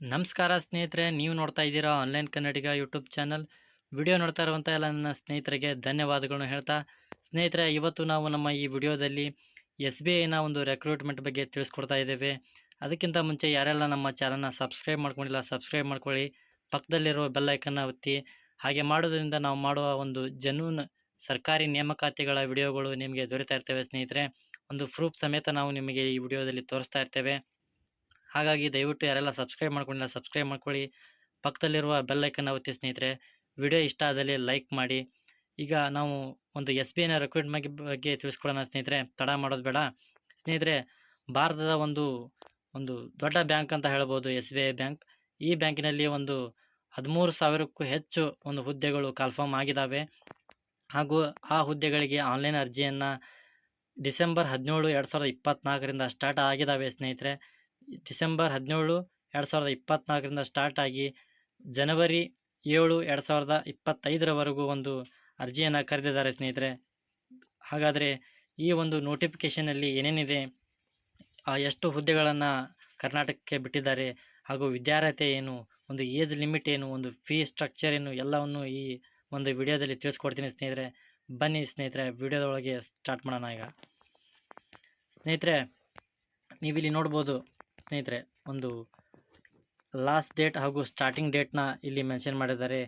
ನಮಸ್ಕಾರ ಸ್ನೇಹಿತರೆ, ನೀವು ನೋಡ್ತಾ ಇದ್ದೀರಾ online Kannadiga YouTube channel. Video ನೋಡ್ತಾ ಇರುವಂಥ ಎಲ್ಲ ನನ್ನ ಸ್ನೇಹಿತರಿಗೆ ಧನ್ಯವಾದಗಳನ್ನು ಹೇಳ್ತಾ, ಸ್ನೇಹಿತರೆ ಇವತ್ತು ನಾವು ನಮ್ಮ ಈ ವಿಡಿಯೋದಲ್ಲಿ ಎಸ್ ಬಿ ಐನ ಒಂದು ರೆಕ್ರೂಟ್ಮೆಂಟ್ ಬಗ್ಗೆ ತಿಳಿಸ್ಕೊಡ್ತಾ ಇದ್ದೇವೆ. ಅದಕ್ಕಿಂತ ಮುಂಚೆ ಯಾರೆಲ್ಲ ನಮ್ಮ ಚಾನಲ್ನ ಸಬ್ಸ್ಕ್ರೈಬ್ ಮಾಡ್ಕೊಂಡಿಲ್ಲ ಸಬ್ಸ್ಕ್ರೈಬ್ ಮಾಡ್ಕೊಳ್ಳಿ. ಪಕ್ಕದಲ್ಲಿರುವ ಬೆಲ್ಲೈಕನ್ನ ಒತ್ತಿ. ಹಾಗೆ ಮಾಡೋದರಿಂದ ನಾವು ಮಾಡುವ ಒಂದು ಜನೂನ್ ಸರ್ಕಾರಿ ನೇಮಕಾತಿಗಳ ವಿಡಿಯೋಗಳು ನಿಮಗೆ ದೊರೀತಾ ಇರ್ತವೆ ಸ್ನೇಹಿತರೆ. ಒಂದು ಪ್ರೂಫ್ ಸಮೇತ ನಾವು ನಿಮಗೆ ಈ ವಿಡಿಯೋದಲ್ಲಿ ತೋರಿಸ್ತಾ ಇರ್ತೇವೆ. ಹಾಗಾಗಿ ದಯವಿಟ್ಟು ಯಾರೆಲ್ಲ ಸಬ್ಸ್ಕ್ರೈಬ್ ಮಾಡ್ಕೊಂಡಿಲ್ಲ ಸಬ್ಸ್ಕ್ರೈಬ್ ಮಾಡ್ಕೊಳ್ಳಿ. ಪಕ್ಕದಲ್ಲಿರುವ ಬೆಲ್ ಐಕನ್ ಒತ್ತಿ ಸ್ನೇಹಿತರೆ. ವಿಡಿಯೋ ಇಷ್ಟ ಆದಲ್ಲಿ ಲೈಕ್ ಮಾಡಿ. ಈಗ ನಾವು ಒಂದು ಎಸ್ ಬಿ ಐನ ರಿಕ್ರೂಟ್ಮೆಂಟ್ ಬಗ್ಗೆ ತಿಳಿಸ್ಕೊಡೋಣ ಸ್ನೇಹಿತರೆ. ತಡ ಮಾಡೋದು ಬೇಡ. ಸ್ನೇಹಿತರೆ, ಭಾರತದ ಒಂದು ಒಂದು ದೊಡ್ಡ ಬ್ಯಾಂಕ್ ಅಂತ ಹೇಳ್ಬೋದು ಎಸ್ ಬಿ ಐ ಬ್ಯಾಂಕ್ ಈ ಬ್ಯಾಂಕಿನಲ್ಲಿ ಒಂದು ಹದಿಮೂರು ಸಾವಿರಕ್ಕೂ ಹೆಚ್ಚು ಒಂದು ಹುದ್ದೆಗಳು ಕನ್ಫರ್ಮ್ ಆಗಿದ್ದಾವೆ ಹಾಗೂ ಆ ಹುದ್ದೆಗಳಿಗೆ ಆನ್ಲೈನ್ ಅರ್ಜಿಯನ್ನು ಡಿಸೆಂಬರ್ ಹದಿನೇಳು, ಎರಡು ಸಾವಿರದ ಇಪ್ಪತ್ತ್ನಾಲ್ಕರಿಂದ ಸ್ಟಾರ್ಟ್ ಆಗಿದ್ದಾವೆ ಸ್ನೇಹಿತರೆ. ಡಿಸೆಂಬರ್ ಹದಿನೇಳು, ಎರಡು ಸಾವಿರದ ಇಪ್ಪತ್ತ್ನಾಲ್ಕರಿಂದ ಸ್ಟಾರ್ಟ್ ಆಗಿ ಜನವರಿ ಏಳು, ಎರಡು ಸಾವಿರದ ಇಪ್ಪತ್ತೈದರವರೆಗೂ ಒಂದು ಅರ್ಜಿಯನ್ನು ಕರೆದಿದ್ದಾರೆ ಸ್ನೇಹಿತರೆ. ಹಾಗಾದರೆ ಈ ಒಂದು ನೋಟಿಫಿಕೇಷನಲ್ಲಿ ಏನೇನಿದೆ? ಆ ಎಷ್ಟು ಹುದ್ದೆಗಳನ್ನು ಕರ್ನಾಟಕಕ್ಕೆ ಬಿಟ್ಟಿದ್ದಾರೆ? ಹಾಗೂ ವಿದ್ಯಾರ್ಹತೆ ಏನು? ಒಂದು ಏಜ್ ಲಿಮಿಟ್ ಏನು? ಒಂದು ಫೀ ಸ್ಟ್ರಕ್ಚರ್ ಏನು? ಎಲ್ಲವನ್ನು ಈ ಒಂದು ವಿಡಿಯೋದಲ್ಲಿ ತಿಳಿಸ್ಕೊಡ್ತೀನಿ ಸ್ನೇಹಿತರೆ. ಬನ್ನಿ ಸ್ನೇಹಿತರೆ, ವಿಡಿಯೋದೊಳಗೆ ಸ್ಟಾರ್ಟ್ ಮಾಡೋಣ ಈಗ. ಸ್ನೇಹಿತರೆ, ನೀವಿಲ್ಲಿ ನೋಡ್ಬೋದು ಸ್ನೇಹಿತರೆ, ಒಂದು ಲಾಸ್ಟ್ ಡೇಟ್ ಹಾಗೂ ಸ್ಟಾರ್ಟಿಂಗ್ ಡೇಟ್ನ ಇಲ್ಲಿ ಮೆನ್ಷನ್ ಮಾಡಿದ್ದಾರೆ.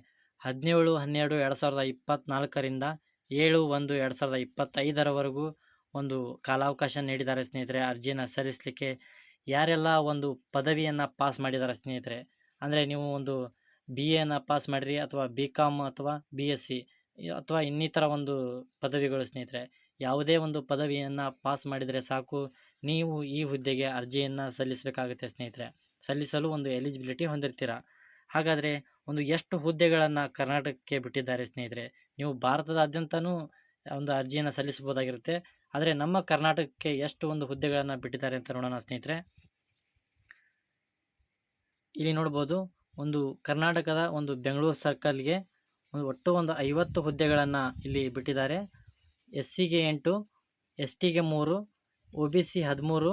ಹದಿನೇಳು, ಹನ್ನೆರಡು, ಎರಡು ಸಾವಿರದ ಇಪ್ಪತ್ತ್ನಾಲ್ಕರಿಂದ ಏಳು, ಒಂದು, ಎರಡು ಸಾವಿರದ ಇಪ್ಪತ್ತೈದರವರೆಗೂ ಒಂದು ಕಾಲಾವಕಾಶ ನೀಡಿದ್ದಾರೆ ಸ್ನೇಹಿತರೆ. ಅರ್ಜಿಯನ್ನು ಸಲ್ಲಿಸಲಿಕ್ಕೆ ಯಾರೆಲ್ಲ ಒಂದು ಪದವಿಯನ್ನು ಪಾಸ್ ಮಾಡಿದ್ದಾರೆ ಸ್ನೇಹಿತರೆ? ಅಂದರೆ ನೀವು ಒಂದು ಬಿ ಎನ ಪಾಸ್ ಮಾಡಿರಿ ಅಥವಾ ಬಿ ಕಾಮ್ ಅಥವಾ ಬಿ ಎಸ್ ಸಿ ಅಥವಾ ಇನ್ನಿತರ ಒಂದು ಪದವಿಗಳು ಸ್ನೇಹಿತರೆ, ಯಾವುದೇ ಒಂದು ಪದವಿಯನ್ನು ಪಾಸ್ ಮಾಡಿದರೆ ಸಾಕು. ನೀವು ಈ ಹುದ್ದೆಗೆ ಅರ್ಜಿಯನ್ನು ಸಲ್ಲಿಸಬೇಕಾಗುತ್ತೆ ಸ್ನೇಹಿತರೆ. ಸಲ್ಲಿಸಲು ಒಂದು ಎಲಿಜಿಬಿಲಿಟಿ ಹೊಂದಿರ್ತೀರ. ಹಾಗಾದರೆ ಒಂದು ಎಷ್ಟು ಹುದ್ದೆಗಳನ್ನು ಕರ್ನಾಟಕಕ್ಕೆ ಬಿಟ್ಟಿದ್ದಾರೆ ಸ್ನೇಹಿತರೆ? ನೀವು ಭಾರತದಾದ್ಯಂತನೂ ಒಂದು ಅರ್ಜಿಯನ್ನು ಸಲ್ಲಿಸಬಹುದಾಗಿರುತ್ತೆ. ಆದರೆ ನಮ್ಮ ಕರ್ನಾಟಕಕ್ಕೆ ಎಷ್ಟು ಒಂದು ಹುದ್ದೆಗಳನ್ನು ಬಿಟ್ಟಿದ್ದಾರೆ ಅಂತ ನೋಡೋಣ ಸ್ನೇಹಿತರೆ. ಇಲ್ಲಿ ನೋಡ್ಬೋದು, ಒಂದು ಕರ್ನಾಟಕದ ಒಂದು ಬೆಂಗಳೂರು ಸರ್ಕಲ್ಗೆ ಒಂದು ಒಟ್ಟು ಒಂದು ಐವತ್ತು ಹುದ್ದೆಗಳನ್ನು ಇಲ್ಲಿ ಬಿಟ್ಟಿದ್ದಾರೆ. ಎಸ್ ಸಿಗೆ ಎಂಟು ಎಸ್ ಟಿಗೆ ಮೂರು ಒ ಬಿ ಸಿ ಹದಿಮೂರು,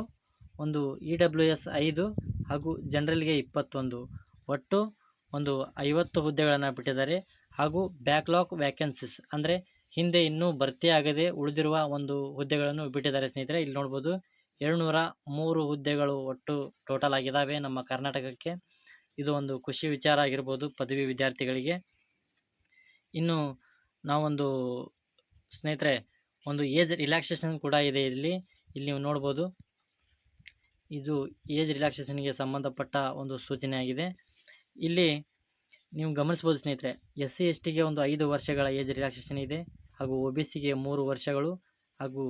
ಒಂದು ಇ ಡಬ್ಲ್ಯೂ ಎಸ್ ಐದು ಹಾಗೂ ಜನರಲ್ಗೆ ಇಪ್ಪತ್ತೊಂದು. ಒಟ್ಟು ಒಂದು ಐವತ್ತು ಹುದ್ದೆಗಳನ್ನು ಬಿಟ್ಟಿದ್ದಾರೆ ಹಾಗೂ ಬ್ಯಾಕ್ಲಾಕ್ ವ್ಯಾಕೆನ್ಸಿಸ್ ಅಂದರೆ ಹಿಂದೆ ಇನ್ನೂ ಭರ್ತಿಯಾಗದೆ ಉಳಿದಿರುವ ಒಂದು ಹುದ್ದೆಗಳನ್ನು ಬಿಟ್ಟಿದ್ದಾರೆ ಸ್ನೇಹಿತರೆ. ಇಲ್ಲಿ ನೋಡ್ಬೋದು ಏಳ್ನೂರ ಮೂರು ಹುದ್ದೆಗಳು ಒಟ್ಟು ಟೋಟಲ್ ಆಗಿದ್ದಾವೆ ನಮ್ಮ ಕರ್ನಾಟಕಕ್ಕೆ. ಇದು ಒಂದು ಖುಷಿ ವಿಚಾರ ಆಗಿರ್ಬೋದು ಪದವಿ ವಿದ್ಯಾರ್ಥಿಗಳಿಗೆ. ಇನ್ನು ನಾವೊಂದು ಸ್ನೇಹಿತರೆ, ಒಂದು ಏಜ್ ರಿಲ್ಯಾಕ್ಸೇಷನ್ ಕೂಡ ಇದೆ ಇಲ್ಲಿ. ಇಲ್ಲಿ ನೀವು ನೋಡ್ಬೋದು. ಇದು ಏಜ್ ರಿಲ್ಯಾಕ್ಸೇಷನ್ಗೆ ಸಂಬಂಧಪಟ್ಟ ಒಂದು ಸೂಚನೆ ಆಗಿದೆ. ಇಲ್ಲಿ ನೀವು ಗಮನಿಸ್ಬೋದು ಸ್ನೇಹಿತರೆ, ಎಸ್ ಸಿ, ಎಸ್ ಟಿಗೆ ಒಂದು ಐದು ವರ್ಷಗಳ ಏಜ್ ರಿಲ್ಯಾಕ್ಸೇಷನ್ ಇದೆ ಹಾಗೂ ಒ ಬಿ ಸಿಗೆ ಮೂರು ವರ್ಷಗಳು ಹಾಗೂ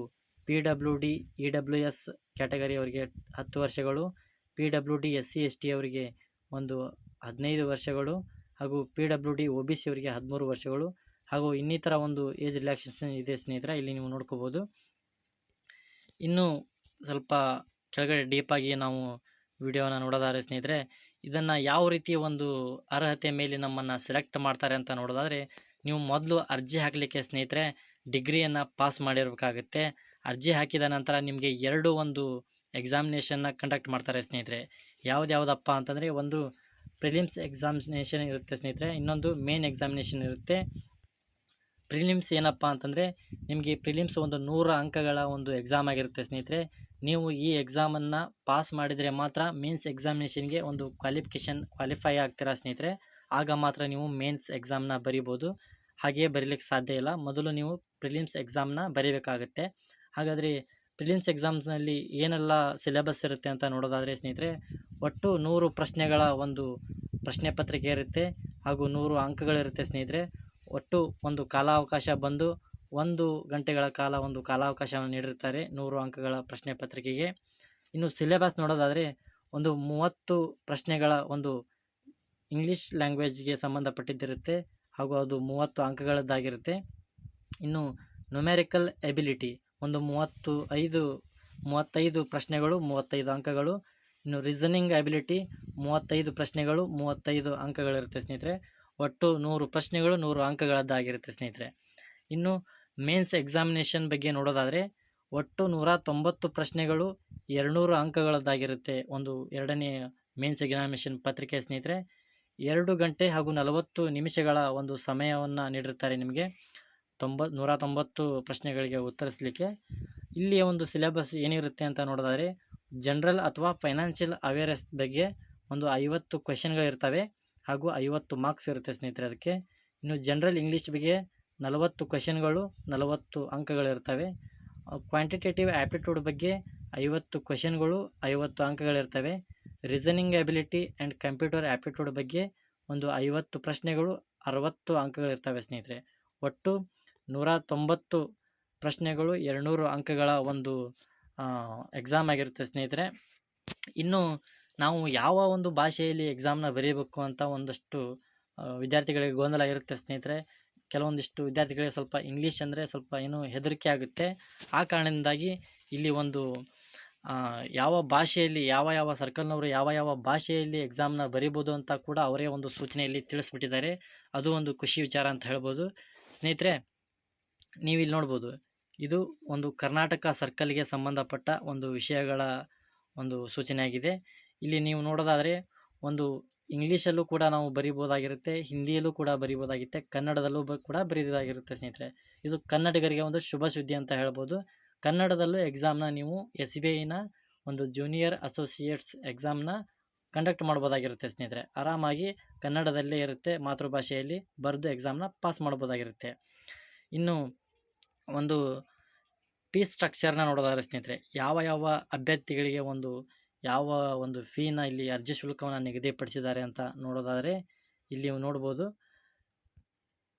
P W D, E W S category ಅವರಿಗೆ ಹತ್ತು ವರ್ಷಗಳು, P W D, S C, S T ಅವರಿಗೆ ಒಂದು ಹದಿನೈದು ವರ್ಷಗಳು ಹಾಗೂ P W D O B C ಅವರಿಗೆ ಹದಿಮೂರು ವರ್ಷಗಳು ಹಾಗೂ ಇನ್ನಿತರ ಒಂದು ಏಜ್ ರಿಲ್ಯಾಕ್ಸೇಷನ್ ಇದೆ ಸ್ನೇಹಿತರೆ, ಇಲ್ಲಿ ನೀವು ನೋಡ್ಕೋಬೋದು. ಇನ್ನು ಸ್ವಲ್ಪ ಕೆಳಗಡೆ ಡೀಪಾಗಿ ನಾವು ವಿಡಿಯೋನ ನೋಡೋದಾದರೆ ಸ್ನೇಹಿತರೆ, ಇದನ್ನು ಯಾವ ರೀತಿ ಒಂದು ಅರ್ಹತೆ ಮೇಲೆ ನಮ್ಮನ್ನು ಸೆಲೆಕ್ಟ್ ಮಾಡ್ತಾರೆ ಅಂತ ನೋಡೋದಾದರೆ, ನೀವು ಮೊದಲು ಅರ್ಜಿ ಹಾಕಲಿಕ್ಕೆ ಸ್ನೇಹಿತರೆ ಡಿಗ್ರಿಯನ್ನು ಪಾಸ್ ಮಾಡಿರಬೇಕಾಗುತ್ತೆ. ಅರ್ಜಿ ಹಾಕಿದ ನಂತರ ನಿಮಗೆ ಎರಡು ಒಂದು ಎಕ್ಸಾಮಿನೇಷನ್ನ ಕಂಡಕ್ಟ್ ಮಾಡ್ತಾರೆ ಸ್ನೇಹಿತರೆ. ಯಾವುದ್ಯಾವುದಪ್ಪ ಅಂತಂದರೆ, ಒಂದು ಪ್ರಿಲಿಮ್ಸ್ ಎಕ್ಸಾಮಿನೇಷನ್ ಇರುತ್ತೆ ಸ್ನೇಹಿತರೆ. ಇನ್ನೊಂದು ಮೇನ್ ಎಕ್ಸಾಮಿನೇಷನ್ ಇರುತ್ತೆ. ಪ್ರಿಲಿಮ್ಸ್ ಏನಪ್ಪ ಅಂತಂದರೆ, ನಿಮಗೆ ಪ್ರಿಲಿಮ್ಸ್ ಒಂದು ನೂರು ಅಂಕಗಳ ಒಂದು ಎಕ್ಸಾಮ್ ಆಗಿರುತ್ತೆ ಸ್ನೇಹಿತರೆ. ನೀವು ಈ ಎಕ್ಸಾಮನ್ನು ಪಾಸ್ ಮಾಡಿದರೆ ಮಾತ್ರ ಮೇನ್ಸ್ ಎಕ್ಸಾಮಿನೇಷನ್ಗೆ ಒಂದು ಕ್ವಾಲಿಫಿಕೇಷನ್ ಕ್ವಾಲಿಫೈ ಆಗ್ತೀರಾ ಸ್ನೇಹಿತರೆ. ಆಗ ಮಾತ್ರ ನೀವು ಮೇನ್ಸ್ ಎಕ್ಸಾಮ್ನ ಬರಿಬೋದು. ಹಾಗೆಯೇ ಬರೀಲಿಕ್ಕೆ ಸಾಧ್ಯ ಇಲ್ಲ. ಮೊದಲು ನೀವು ಪ್ರಿಲಿಮ್ಸ್ ಎಕ್ಸಾಮ್ನ ಬರೀಬೇಕಾಗತ್ತೆ. ಹಾಗಾದರೆ ಪ್ರಿಲಿಮ್ಸ್ ಎಕ್ಸಾಮ್ಸ್ನಲ್ಲಿ ಏನೆಲ್ಲ ಸಿಲೆಬಸ್ ಇರುತ್ತೆ ಅಂತ ನೋಡೋದಾದರೆ ಸ್ನೇಹಿತರೆ ಒಟ್ಟು ನೂರು ಪ್ರಶ್ನೆಗಳ ಒಂದು ಪ್ರಶ್ನೆ ಪತ್ರಿಕೆ ಇರುತ್ತೆ ಹಾಗೂ ನೂರು ಅಂಕಗಳಿರುತ್ತೆ ಸ್ನೇಹಿತರೆ. ಒಟ್ಟು ಒಂದು ಕಾಲಾವಕಾಶ ಬಂದು ಒಂದು ಗಂಟೆಗಳ ಕಾಲ ಒಂದು ಕಾಲಾವಕಾಶವನ್ನು ನೀಡಿರ್ತಾರೆ ನೂರು ಅಂಕಗಳ ಪ್ರಶ್ನೆ ಪತ್ರಿಕೆಗೆ. ಇನ್ನು ಸಿಲೆಬಸ್ ನೋಡೋದಾದರೆ ಒಂದು ಮೂವತ್ತು ಪ್ರಶ್ನೆಗಳ ಒಂದು ಇಂಗ್ಲೀಷ್ ಲ್ಯಾಂಗ್ವೇಜ್ಗೆ ಸಂಬಂಧಪಟ್ಟಿದ್ದಿರುತ್ತೆ ಹಾಗೂ ಅದು ಮೂವತ್ತು ಅಂಕಗಳದ್ದಾಗಿರುತ್ತೆ. ಇನ್ನು ನ್ಯೂಮೆರಿಕಲ್ ಎಬಿಲಿಟಿ ಒಂದು ಮೂವತ್ತು ಐದು, ಮೂವತ್ತೈದು ಪ್ರಶ್ನೆಗಳು, ಮೂವತ್ತೈದು ಅಂಕಗಳು ಇನ್ನು ರೀಸನಿಂಗ್ ಅಬಿಲಿಟಿ ಮೂವತ್ತೈದು ಪ್ರಶ್ನೆಗಳು, ಮೂವತ್ತೈದು ಅಂಕಗಳಿರುತ್ತೆ ಸ್ನೇಹಿತರೆ. ಒಟ್ಟು ನೂರು ಪ್ರಶ್ನೆಗಳು, ನೂರು ಅಂಕಗಳದ್ದಾಗಿರುತ್ತೆ ಸ್ನೇಹಿತರೆ. ಇನ್ನು ಮೇನ್ಸ್ ಎಕ್ಸಾಮಿನೇಷನ್ ಬಗ್ಗೆ ನೋಡೋದಾದರೆ, ಒಟ್ಟು ನೂರ ತೊಂಬತ್ತು ಪ್ರಶ್ನೆಗಳು, ಎರಡುನೂರು ಅಂಕಗಳದ್ದಾಗಿರುತ್ತೆ ಒಂದು ಎರಡನೇ ಮೇನ್ಸ್ ಎಕ್ಸಾಮಿನೇಷನ್ ಪತ್ರಿಕೆ ಸ್ನೇಹಿತರೆ. ಎರಡು ಗಂಟೆ ಹಾಗೂ ನಲವತ್ತು ನಿಮಿಷಗಳ ಒಂದು ಸಮಯವನ್ನು ನೀಡಿರ್ತಾರೆ ನಿಮಗೆ. ತೊಂಬ, ನೂರ ತೊಂಬತ್ತು ಪ್ರಶ್ನೆಗಳಿಗೆ ಉತ್ತರಿಸಲಿಕ್ಕೆ. ಇಲ್ಲಿಯ ಒಂದು ಸಿಲೆಬಸ್ ಏನಿರುತ್ತೆ ಅಂತ ನೋಡೋದಾದರೆ ಜನರಲ್ ಅಥವಾ ಫೈನಾನ್ಷಿಯಲ್ ಅವೇರ್ನೆಸ್ ಬಗ್ಗೆ ಒಂದು ಐವತ್ತು ಕ್ವೆಶನ್ಗಳಿರ್ತವೆ ಹಾಗೂ ಐವತ್ತು ಮಾರ್ಕ್ಸ್ ಇರುತ್ತೆ ಸ್ನೇಹಿತರೆ ಅದಕ್ಕೆ. ಇನ್ನು ಜನರಲ್ ಇಂಗ್ಲೀಷ್ ಬಗ್ಗೆ ನಲವತ್ತು ಕ್ವೆಶನ್ಗಳು ನಲವತ್ತು ಅಂಕಗಳಿರ್ತವೆ. ಕ್ವಾಂಟಿಟೇಟಿವ್ ಆ್ಯಪ್ಟಿಟ್ಯೂಡ್ ಬಗ್ಗೆ ಐವತ್ತು ಕ್ವೆಶನ್ಗಳು ಐವತ್ತು ಅಂಕಗಳಿರ್ತವೆ. Reasoning ability and computer aptitude ಬಗ್ಗೆ ಒಂದು ಐವತ್ತು ಪ್ರಶ್ನೆಗಳು, ಅರವತ್ತು ಅಂಕಗಳಿರ್ತವೆ ಸ್ನೇಹಿತರೆ. ಒಟ್ಟು ನೂರ ತೊಂಬತ್ತು ಪ್ರಶ್ನೆಗಳು, ಎರಡುನೂರು ಅಂಕಗಳ ಒಂದು ಎಕ್ಸಾಮ್ ಆಗಿರುತ್ತೆ ಸ್ನೇಹಿತರೆ. ಇನ್ನು ನಾವು ಯಾವ ಒಂದು ಭಾಷೆಯಲ್ಲಿ ಎಕ್ಸಾಮ್ನ ಬರೀಬೇಕು ಅಂತ ಒಂದಷ್ಟು ವಿದ್ಯಾರ್ಥಿಗಳಿಗೆ ಗೊಂದಲ ಇರುತ್ತೆ ಸ್ನೇಹಿತರೆ. ಕೆಲವೊಂದಿಷ್ಟು ವಿದ್ಯಾರ್ಥಿಗಳಿಗೆ ಸ್ವಲ್ಪ ಇಂಗ್ಲೀಷ್ ಅಂದರೆ ಸ್ವಲ್ಪ ಏನು ಹೆದರಿಕೆ ಆಗುತ್ತೆ. ಆ ಕಾರಣದಿಂದಾಗಿ ಇಲ್ಲಿ ಒಂದು ಯಾವ ಭಾಷೆಯಲ್ಲಿ, ಯಾವ ಯಾವ ಸರ್ಕಲ್ನವರು ಯಾವ ಯಾವ ಭಾಷೆಯಲ್ಲಿ ಎಕ್ಸಾಮ್ನ ಬರಿಬೋದು ಅಂತ ಕೂಡ ಅವರೇ ಒಂದು ಸೂಚನೆಯಲ್ಲಿ ತಿಳಿಸ್ಬಿಟ್ಟಿದ್ದಾರೆ. ಅದು ಒಂದು ಖುಷಿ ವಿಚಾರ ಅಂತ ಹೇಳ್ಬೋದು. ಸ್ನೇಹಿತರೆ ನೀವು ಇಲ್ಲಿ ನೋಡ್ಬೋದು. ಇದು ಒಂದು ಕರ್ನಾಟಕ ಸರ್ಕಲ್ಗೆ ಸಂಬಂಧಪಟ್ಟ ಒಂದು ವಿಷಯಗಳ ಒಂದು ಸೂಚನೆಯಾಗಿದೆ. ಇಲ್ಲಿ ನೀವು ನೋಡೋದಾದರೆ ಒಂದು ಇಂಗ್ಲೀಷಲ್ಲೂ ಕೂಡ ನಾವು ಬರಿಬೋದಾಗಿರುತ್ತೆ, ಹಿಂದಿಯಲ್ಲೂ ಕೂಡ ಬರಿಬೋದಾಗಿರುತ್ತೆ, ಕನ್ನಡದಲ್ಲೂ ಕೂಡ ಬರೀಬೋದಾಗಿರುತ್ತೆ ಸ್ನೇಹಿತರೆ. ಇದು ಕನ್ನಡಿಗರಿಗೆ ಒಂದು ಶುಭ ಸುದ್ದಿ ಅಂತ ಹೇಳ್ಬೋದು. ಕನ್ನಡದಲ್ಲೂ ಎಕ್ಸಾಮ್ನ ನೀವು ಎಸ್ ಬಿ ಐನ ಒಂದು ಜೂನಿಯರ್ ಅಸೋಸಿಯೇಟ್ಸ್ ಎಕ್ಸಾಮ್ನ ಕಂಡಕ್ಟ್ ಮಾಡ್ಬೋದಾಗಿರುತ್ತೆ ಸ್ನೇಹಿತರೆ. ಆರಾಮಾಗಿ ಕನ್ನಡದಲ್ಲೇ ಇರುತ್ತೆ, ಮಾತೃಭಾಷೆಯಲ್ಲಿ ಬರೆದು ಎಕ್ಸಾಮ್ನ ಪಾಸ್ ಮಾಡ್ಬೋದಾಗಿರುತ್ತೆ. ಇನ್ನು ಒಂದು ಫೀಸ್ ಸ್ಟ್ರಕ್ಚರ್ನ ನೋಡೋದಾದ್ರೆ ಸ್ನೇಹಿತರೆ, ಯಾವ ಯಾವ ಅಭ್ಯರ್ಥಿಗಳಿಗೆ ಒಂದು, ಯಾವ ಒಂದು ಫೀನ ಇಲ್ಲಿ ಅರ್ಜಿ ಶುಲ್ಕವನ್ನು ನಿಗದಿಪಡಿಸಿದ್ದಾರೆ ಅಂತ ನೋಡೋದಾದರೆ ಇಲ್ಲಿ ನೋಡ್ಬೋದು.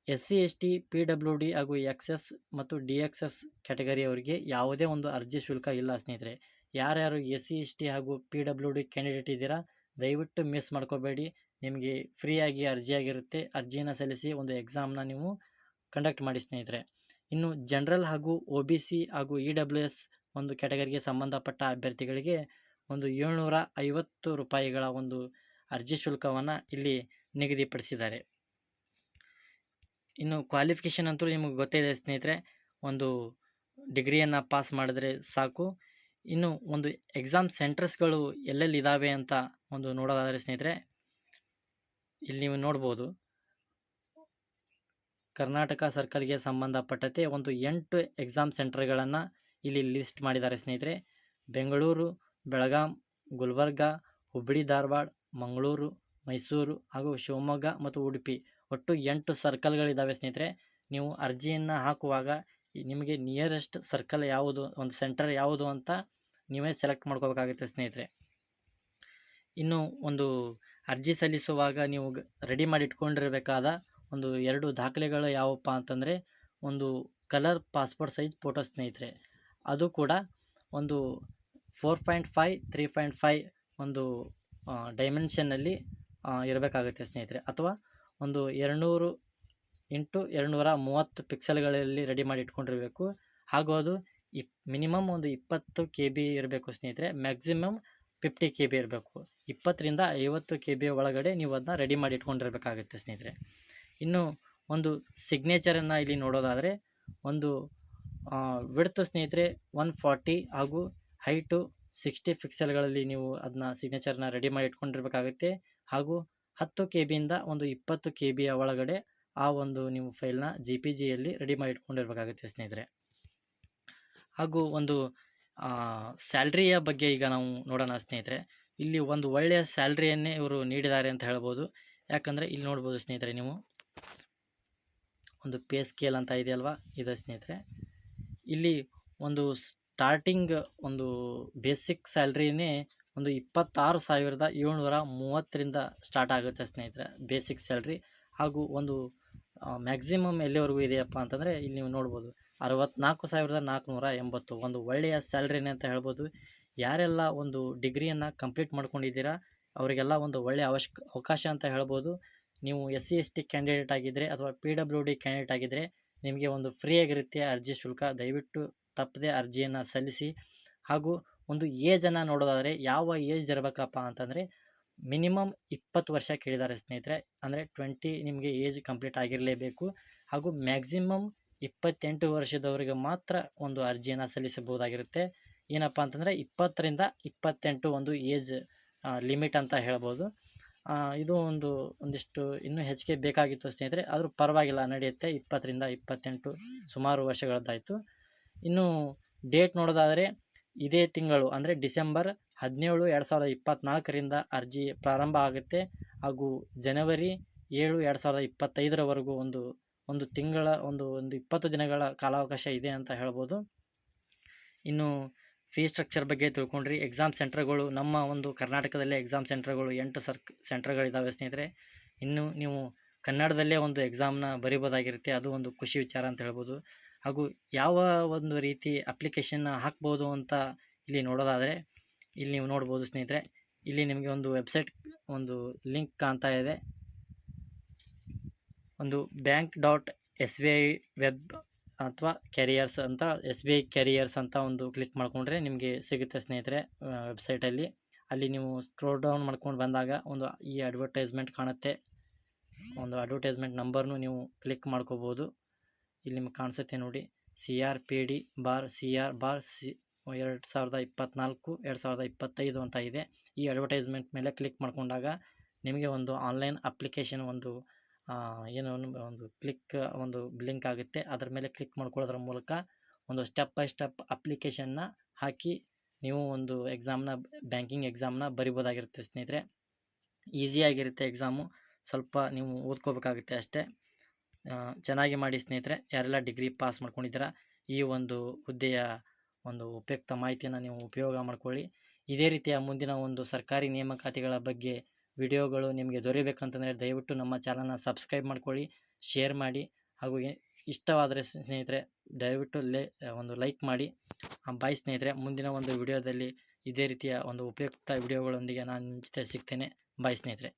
S C, S T, P W D ಹಾಗೂ ಎಕ್ಸ್ ಎಸ್ ಮತ್ತು ಡಿ ಎಕ್ಸ್ ಎಸ್ ಕ್ಯಾಟಗರಿಯವರಿಗೆ ಯಾವುದೇ ಒಂದು ಅರ್ಜಿ ಶುಲ್ಕ ಇಲ್ಲ ಸ್ನೇಹಿತರೆ. ಯಾರ್ಯಾರು ಎಸ್ ಸಿ, ಎಸ್ ಟಿ ಹಾಗೂ ಪಿ ಡಬ್ಲ್ಯೂ ಡಿ ಕ್ಯಾಂಡಿಡೇಟ್ ಇದ್ದೀರಾ, ದಯವಿಟ್ಟು ಮಿಸ್ ಮಾಡ್ಕೋಬೇಡಿ. ನಿಮಗೆ ಫ್ರೀಯಾಗಿ ಅರ್ಜಿಯಾಗಿರುತ್ತೆ ಅರ್ಜಿನ ಸಲ್ಲಿಸಿ ಒಂದು ಎಕ್ಸಾಮ್ನ ನೀವು ಕಂಡಕ್ಟ್ ಮಾಡಿ ಸ್ನೇಹಿತರೆ. ಇನ್ನು ಜನರಲ್ ಹಾಗೂ ಒ ಬಿ ಸಿ ಹಾಗೂ ಇ ಡಬ್ಲ್ಯೂ ಎಸ್ ಒಂದು ಕ್ಯಾಟಗರಿಗೆ ಸಂಬಂಧಪಟ್ಟ ಅಭ್ಯರ್ಥಿಗಳಿಗೆ ಒಂದು ಏಳ್ನೂರ ಐವತ್ತು ರೂಪಾಯಿಗಳ ಒಂದು ಅರ್ಜಿ ಶುಲ್ಕವನ್ನು ಇಲ್ಲಿ ನಿಗದಿಪಡಿಸಿದ್ದಾರೆ. ಇನ್ನು ಕ್ವಾಲಿಫಿಕೇಷನ್ ಅಂತೂ ನಿಮಗೆ ಗೊತ್ತೇ ಇದೆ ಸ್ನೇಹಿತರೆ, ಒಂದು ಡಿಗ್ರಿಯನ್ನು ಪಾಸ್ ಮಾಡಿದ್ರೆ ಸಾಕು. ಇನ್ನು ಒಂದು ಎಕ್ಸಾಮ್ ಸೆಂಟರ್ಸ್ಗಳು ಎಲ್ಲೆಲ್ಲಿ ಇದ್ದಾವೆ ಅಂತ ಒಂದು ನೋಡೋದಾದರೆ ಸ್ನೇಹಿತರೆ, ಇಲ್ಲಿ ನೀವು ನೋಡ್ಬೋದು. ಕರ್ನಾಟಕ ಸರ್ಕಲ್ಗೆ ಸಂಬಂಧಪಟ್ಟಂತೆ ಒಂದು ಎಂಟು ಎಕ್ಸಾಮ್ ಸೆಂಟರ್ಗಳನ್ನು ಇಲ್ಲಿ ಲಿಸ್ಟ್ ಮಾಡಿದ್ದಾರೆ ಸ್ನೇಹಿತರೆ. ಬೆಂಗಳೂರು, ಬೆಳಗಾಂ, ಗುಲ್ಬರ್ಗ, ಹುಬ್ಬಳ್ಳಿ, ಧಾರವಾಡ, ಮಂಗಳೂರು, ಮೈಸೂರು ಹಾಗೂ ಶಿವಮೊಗ್ಗ ಮತ್ತು ಉಡುಪಿ. ಒಟ್ಟು ಎಂಟು ಸರ್ಕಲ್ಗಳಿದ್ದಾವೆ ಸ್ನೇಹಿತರೆ. ನೀವು ಅರ್ಜಿಯನ್ನು ಹಾಕುವಾಗ ನಿಮಗೆ ನಿಯರೆಸ್ಟ್ ಸರ್ಕಲ್ ಯಾವುದು, ಒಂದು ಸೆಂಟರ್ ಯಾವುದು ಅಂತ ನೀವೇ ಸೆಲೆಕ್ಟ್ ಮಾಡ್ಕೋಬೇಕಾಗುತ್ತೆ ಸ್ನೇಹಿತರೆ. ಇನ್ನು ಒಂದು ಅರ್ಜಿ ಸಲ್ಲಿಸುವಾಗ ನೀವು ರೆಡಿ ಮಾಡಿ ಇಟ್ಕೊಂಡಿರಬೇಕಾದ ಒಂದು ಎರಡು ದಾಖಲೆಗಳು ಯಾವಪ್ಪ ಅಂತಂದರೆ ಒಂದು ಕಲರ್ ಪಾಸ್ಪೋರ್ಟ್ ಸೈಜ್ ಫೋಟೋ ಸ್ನೇಹಿತರೆ. ಅದು ಕೂಡ ಒಂದು four point five three point five ಒಂದು ಡೈಮೆನ್ಷನ್ನಲ್ಲಿ ಇರಬೇಕಾಗುತ್ತೆ ಸ್ನೇಹಿತರೆ. ಅಥವಾ ಒಂದು ಎರಡುನೂರು ಇಂಟು ಎರಡುನೂರ ಮೂವತ್ತು ಪಿಕ್ಸೆಲ್ಗಳಲ್ಲಿ ರೆಡಿ ಮಾಡಿ ಇಟ್ಕೊಂಡಿರಬೇಕು. ಹಾಗೂ ಅದು ಇಪ್ ಮಿನಿಮಮ್ ಒಂದು ಇಪ್ಪತ್ತು ಕೆ ಬಿ ಇರಬೇಕು ಸ್ನೇಹಿತರೆ. ಮ್ಯಾಕ್ಸಿಮಮ್ ಫಿಫ್ಟಿ ಕೆ ಬಿ ಇರಬೇಕು. ಇಪ್ಪತ್ತರಿಂದ ಐವತ್ತು ಕೆ ಬಿ ಒಳಗಡೆ ನೀವು ಅದನ್ನ ರೆಡಿ ಮಾಡಿ ಇಟ್ಕೊಂಡಿರಬೇಕಾಗುತ್ತೆ ಸ್ನೇಹಿತರೆ. ಇನ್ನು ಒಂದು ಸಿಗ್ನೇಚರನ್ನು ಇಲ್ಲಿ ನೋಡೋದಾದರೆ, ಒಂದು ವಿಡ್ತು ಸ್ನೇಹಿತರೆ ಒನ್ ಫಾರ್ಟಿ ಹಾಗೂ ಹೈಟು ಸಿಕ್ಸ್ಟಿ ಪಿಕ್ಸೆಲ್ಗಳಲ್ಲಿ ನೀವು ಅದನ್ನ ಸಿಗ್ನೇಚರ್ನ ರೆಡಿ ಮಾಡಿ ಇಟ್ಕೊಂಡಿರ್ಬೇಕಾಗುತ್ತೆ. ಹಾಗೂ ಹತ್ತು ಕೆ ಬಿಯಿಂದ ಒಂದು ಇಪ್ಪತ್ತು ಕೆ ಬಿಯ ಒಳಗಡೆ ಆ ಒಂದು ನೀವು ಫೈಲ್ನ ಜಿ ಪಿ ಜಿಯಲ್ಲಿ ರೆಡಿ ಮಾಡಿ ಇಟ್ಕೊಂಡಿರ್ಬೇಕಾಗುತ್ತೆ ಸ್ನೇಹಿತರೆ. ಹಾಗೂ ಒಂದು ಸ್ಯಾಲ್ರಿಯ ಬಗ್ಗೆ ಈಗ ನಾವು ನೋಡೋಣ ಸ್ನೇಹಿತರೆ. ಇಲ್ಲಿ ಒಂದು ಒಳ್ಳೆಯ ಸ್ಯಾಲ್ರಿಯನ್ನೇ ಇವರು ನೀಡಿದ್ದಾರೆ ಅಂತ ಹೇಳ್ಬೋದು. ಯಾಕಂದರೆ ಇಲ್ಲಿ ನೋಡ್ಬೋದು ಸ್ನೇಹಿತರೆ ನೀವು. ಒಂದು ಪೇ ಸ್ಕೇಲ್ ಅಂತ ಇದೆಯಲ್ವಾ ಇದೆ ಸ್ನೇಹಿತರೆ. ಇಲ್ಲಿ ಒಂದು ಸ್ಟಾರ್ಟಿಂಗ್ ಒಂದು ಬೇಸಿಕ್ ಸ್ಯಾಲ್ರಿನೇ ಒಂದು ಇಪ್ಪತ್ತಾರು ಸಾವಿರದ ಏಳ್ನೂರ ಮೂವತ್ತರಿಂದ ಸ್ಟಾರ್ಟ್ ಆಗುತ್ತೆ ಸ್ನೇಹಿತರೆ ಬೇಸಿಕ್ ಸ್ಯಾಲ್ರಿ ಹಾಗೂ ಒಂದು ಮ್ಯಾಕ್ಸಿಮಮ್ ಎಲ್ಲಿವರೆಗೂ ಇದೆಯಪ್ಪ ಅಂತಂದರೆ ಇಲ್ಲಿ ನೀವು ನೋಡ್ಬೋದು, ಅರವತ್ನಾಲ್ಕು ಸಾವಿರದ ನಾಲ್ಕುನೂರ ಎಂಬತ್ತು. ಒಂದು ಒಳ್ಳೆಯ ಸ್ಯಾಲ್ರಿನೇ ಅಂತ ಹೇಳ್ಬೋದು. ಯಾರೆಲ್ಲ ಒಂದು ಡಿಗ್ರಿಯನ್ನು ಕಂಪ್ಲೀಟ್ ಮಾಡ್ಕೊಂಡಿದ್ದೀರಾ, ಅವರಿಗೆಲ್ಲ ಒಂದು ಒಳ್ಳೆಯ ಅವಶ್ಯ ಅವಕಾಶ ಅಂತ ಹೇಳ್ಬೋದು. ನೀವು S C S T candidate ಆಗಿದ್ದರೆ ಅಥವಾ ಪಿ ಡಬ್ಲ್ಯೂ ಡಿ ಕ್ಯಾಂಡಿಡೇಟ್ ಆಗಿದ್ದರೆ ನಿಮಗೆ ಒಂದು ಫ್ರೀಯಾಗಿರುತ್ತೆ ಅರ್ಜಿ ಶುಲ್ಕ. ದಯವಿಟ್ಟು ತಪ್ಪದೆ ಅರ್ಜಿಯನ್ನು ಸಲ್ಲಿಸಿ. ಹಾಗೂ ಒಂದು ಏಜನ್ನು ನೋಡೋದಾದರೆ ಯಾವ ಏಜ್ ಇರಬೇಕಪ್ಪ ಅಂತಂದರೆ ಮಿನಿಮಮ್ ಇಪ್ಪತ್ತು ವರ್ಷ ಕೇಳಿದ್ದಾರೆ ಸ್ನೇಹಿತರೆ. ಅಂದರೆ ಟ್ವೆಂಟಿ ನಿಮಗೆ ಏಜ್ ಕಂಪ್ಲೀಟ್ ಆಗಿರಲೇಬೇಕು. ಹಾಗೂ ಮ್ಯಾಕ್ಸಿಮಮ್ ಇಪ್ಪತ್ತೆಂಟು ವರ್ಷದವರಿಗೆ ಮಾತ್ರ ಒಂದು ಅರ್ಜಿಯನ್ನು ಸಲ್ಲಿಸಬಹುದಾಗಿರುತ್ತೆ. ಏನಪ್ಪ ಅಂತಂದರೆ ಇಪ್ಪತ್ತರಿಂದ ಇಪ್ಪತ್ತೆಂಟು ಒಂದು ಏಜ್ ಲಿಮಿಟ್ ಅಂತ ಹೇಳ್ಬೋದು. ಇದು ಒಂದು ಒಂದಿಷ್ಟು ಇನ್ನೂ ಹೆಚ್ಚಿಗೆ ಬೇಕಾಗಿತ್ತು ಸ್ನೇಹಿತರೆ. ಆದರೂ ಪರವಾಗಿಲ್ಲ, ನಡೆಯುತ್ತೆ. ಇಪ್ಪತ್ತರಿಂದ ಇಪ್ಪತ್ತೆಂಟು ಸುಮಾರು ವರ್ಷಗಳದ್ದಾಯಿತು. ಇನ್ನು ಡೇಟ್ ನೋಡೋದಾದರೆ ಇದೇ ತಿಂಗಳು, ಅಂದರೆ ಡಿಸೆಂಬರ್ ಹದಿನೇಳು ಎರಡು ಸಾವಿರದ ಇಪ್ಪತ್ತ್ನಾಲ್ಕರಿಂದ ಅರ್ಜಿ ಪ್ರಾರಂಭ ಆಗುತ್ತೆ. ಹಾಗೂ ಜನವರಿ ಏಳು ಎರಡು ಸಾವಿರದ ಇಪ್ಪತ್ತೈದರವರೆಗೂ ಒಂದು ಒಂದು ತಿಂಗಳ, ಒಂದು ಒಂದು ಇಪ್ಪತ್ತು ದಿನಗಳ ಕಾಲಾವಕಾಶ ಇದೆ ಅಂತ ಹೇಳ್ಬೋದು. ಇನ್ನು ಫೀ ಸ್ಟ್ರಕ್ಚರ್ ಬಗ್ಗೆ ತಿಳ್ಕೊಂಡ್ರಿ. ಎಕ್ಸಾಮ್ ಸೆಂಟ್ರ್ಗಳು ನಮ್ಮ ಒಂದು ಕರ್ನಾಟಕದಲ್ಲೇ ಎಕ್ಸಾಮ್ ಸೆಂಟ್ರ್ಗಳು ಎಂಟು ಸರ್ಕ್ ಸೆಂಟ್ರ್ಗಳಿದ್ದಾವೆ ಸ್ನೇಹಿತರೆ. ಇನ್ನು ನೀವು ಕನ್ನಡದಲ್ಲೇ ಒಂದು ಎಕ್ಸಾಮ್ನ ಬರಿಬೋದಾಗಿರುತ್ತೆ. ಅದು ಒಂದು ಖುಷಿ ವಿಚಾರ ಅಂತ ಹೇಳ್ಬೋದು. ಹಾಗೂ ಯಾವ ಒಂದು ರೀತಿ ಅಪ್ಲಿಕೇಶನ್ನ ಹಾಕ್ಬೋದು ಅಂತ ಇಲ್ಲಿ ನೋಡೋದಾದರೆ, ಇಲ್ಲಿ ನೀವು ನೋಡ್ಬೋದು ಸ್ನೇಹಿತರೆ. ಇಲ್ಲಿ ನಿಮಗೆ ಒಂದು ವೆಬ್ಸೈಟ್ ಒಂದು ಲಿಂಕ್ ಕಾಣ್ತಾ ಇದೆ. ಒಂದು bank dot S B I web ಅಥವಾ ಕೆರಿಯರ್ಸ್ ಅಂತ ಎಸ್ ಬಿ ಐ ಕೆರಿಯರ್ಸ್ ಅಂತ ಒಂದು ಕ್ಲಿಕ್ ಮಾಡಿಕೊಂಡ್ರೆ ನಿಮಗೆ ಸಿಗುತ್ತೆ ಸ್ನೇಹಿತರೆ ವೆಬ್ಸೈಟಲ್ಲಿ ಅಲ್ಲಿ. ನೀವು ಸ್ಕ್ರೋಲ್ ಡೌನ್ ಮಾಡ್ಕೊಂಡು ಬಂದಾಗ ಒಂದು ಈ ಅಡ್ವರ್ಟೈಸ್ಮೆಂಟ್ ಕಾಣುತ್ತೆ. ಒಂದು ಅಡ್ವರ್ಟೈಸ್ಮೆಂಟ್ ನಂಬರ್ನು ನೀವು ಕ್ಲಿಕ್ ಮಾಡ್ಕೋಬೋದು. ಇಲ್ಲಿ ನಿಮ್ಗೆ ಕಾಣಿಸುತ್ತೆ ನೋಡಿ. C R P D bar C R bar C ಎರಡು ಸಾವಿರದ ಇಪ್ಪತ್ತ್ನಾಲ್ಕು ಎರಡು ಸಾವಿರದ ಇಪ್ಪತ್ತೈದು ಅಂತ ಇದೆ. ಈ ಅಡ್ವರ್ಟೈಸ್ಮೆಂಟ್ ಮೇಲೆ ಕ್ಲಿಕ್ ಮಾಡಿಕೊಂಡಾಗ ನಿಮಗೆ ಒಂದು ಆನ್ಲೈನ್ ಅಪ್ಲಿಕೇಶನ್ ಒಂದು ಏನು ಒಂದು- ಕ್ಲಿಕ್, ಒಂದು ಲಿಂಕ್ ಆಗುತ್ತೆ. ಅದರ ಮೇಲೆ ಕ್ಲಿಕ್ ಮಾಡ್ಕೊಳ್ಳೋದ್ರ ಮೂಲಕ ಒಂದು ಸ್ಟೆಪ್ ಬೈ ಸ್ಟೆಪ್ ಅಪ್ಲಿಕೇಶನ್ನ ಹಾಕಿ ನೀವು ಒಂದು ಎಕ್ಸಾಮ್ನ, ಬ್ಯಾಂಕಿಂಗ್ ಎಕ್ಸಾಮ್ನ ಬರಿಬೋದಾಗಿರುತ್ತೆ ಸ್ನೇಹಿತರೆ. ಈಸಿಯಾಗಿರುತ್ತೆ ಎಕ್ಸಾಮು. ಸ್ವಲ್ಪ ನೀವು ಓದ್ಕೋಬೇಕಾಗುತ್ತೆ ಅಷ್ಟೇ. ಚೆನ್ನಾಗಿ ಮಾಡಿ ಸ್ನೇಹಿತರೆ. ಯಾರೆಲ್ಲ ಡಿಗ್ರಿ ಪಾಸ್ ಮಾಡ್ಕೊಂಡಿದ್ದೀರಾ, ಈ ಒಂದು ಹುದ್ದೆಯ ಒಂದು ಉಪಯುಕ್ತ ಮಾಹಿತಿಯನ್ನು ನೀವು ಉಪಯೋಗ ಮಾಡ್ಕೊಳ್ಳಿ. ಇದೇ ರೀತಿಯ ಮುಂದಿನ ಒಂದು ಸರ್ಕಾರಿ ನೇಮಕಾತಿಗಳ ಬಗ್ಗೆ ವಿಡಿಯೋಗಳು ನಿಮಗೆ ದೊರೆಯಬೇಕಂತಂದರೆ ದಯವಿಟ್ಟು ನಮ್ಮ ಚಾನಲ್ನ ಸಬ್ಸ್ಕ್ರೈಬ್ ಮಾಡ್ಕೊಳ್ಳಿ, ಶೇರ್ ಮಾಡಿ ಹಾಗೂ ಇಷ್ಟವಾದರೆ ಸ್ನೇಹಿತರೆ ದಯವಿಟ್ಟು ಲೇ ಒಂದು ಲೈಕ್ ಮಾಡಿ. ಬಾಯ್ ಸ್ನೇಹಿತರೆ, ಮುಂದಿನ ಒಂದು ವಿಡಿಯೋದಲ್ಲಿ ಇದೇ ರೀತಿಯ ಒಂದು ಉಪಯುಕ್ತ ವಿಡಿಯೋಗಳೊಂದಿಗೆ ನಾನು ನಿಮ್ಮ ಜೊತೆ ಸಿಗ್ತೇನೆ. ಬಾಯ್ ಸ್ನೇಹಿತರೆ.